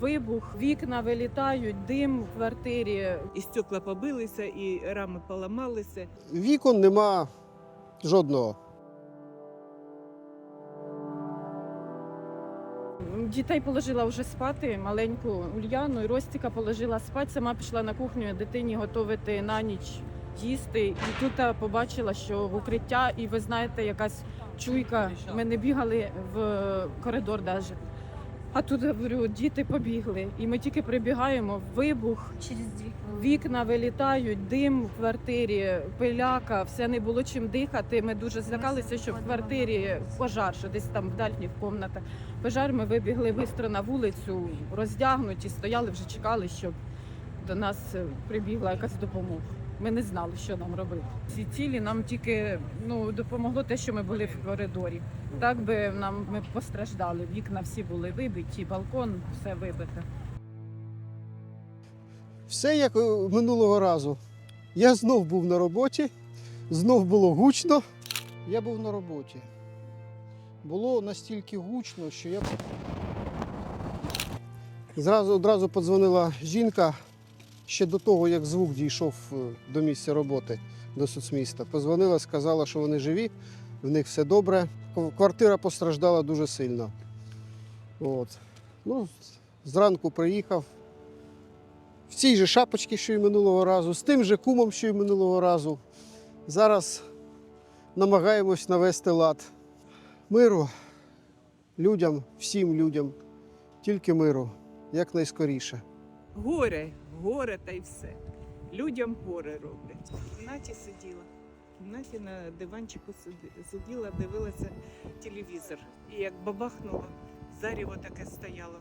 Вибух, вікна вилітають, дим в квартирі. І стекла побилися, і рами поламалися. Вікон нема жодного. Дітей положила вже спати, маленьку Ульяну і Ростіка положила спати. Сама пішла на кухню дитині готувати на ніч їсти. І тут побачила, що в укриття, і ви знаєте, якась чуйка. Ми не бігали в коридор навіть. А тут говорю, діти побігли. І ми тільки прибігаємо, вибух, Через дві вікна вилітають, дим в квартирі, пиляка, все не було чим дихати. Ми дуже злякалися, що в квартирі пожар, що десь там в дальніх кімнатах. Пожар ми вибігли швидко на вулицю, роздягнуті, стояли, вже чекали, щоб до нас е, прибігла якась допомога. Ми не знали, що нам робити. Ці цілі нам тільки ну, допомогло те, що ми були в коридорі. Так би нам ми постраждали. Вікна всі були вибиті, балкон все вибите. Все як минулого разу. Я знов був на роботі, знов було гучно. Я був на роботі. Було настільки гучно, що я. Зразу одразу подзвонила жінка ще до того, як звук дійшов е, до місця роботи, до соцміста. Позвонила, сказала, що вони живі, в них все добре. Квартира постраждала дуже сильно. От. Ну, зранку приїхав, в цій же шапочці, що й минулого разу, з тим же кумом, що й минулого разу. Зараз намагаємось навести лад. Миру людям, всім людям, тільки миру, якнайскоріше. Горе, горе та й все. Людям горе роблять. В кімнаті сиділа. В кімнаті на диванчику сиділа, дивилася телевізор. І як бабахнуло, зарево таке стояло.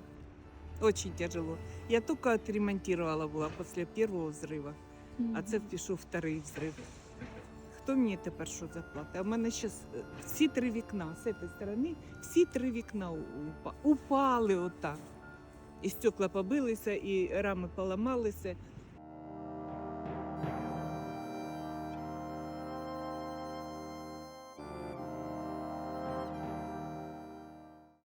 Очень тяжело. Я тільки отремонтировала була після першого взриву, а це пішов вторий взрив. Хто мені тепер що заплатить? А в мене зараз всі три вікна з цієї сторони, всі три вікна упали отак. І стекла побилися, і рами поламалися.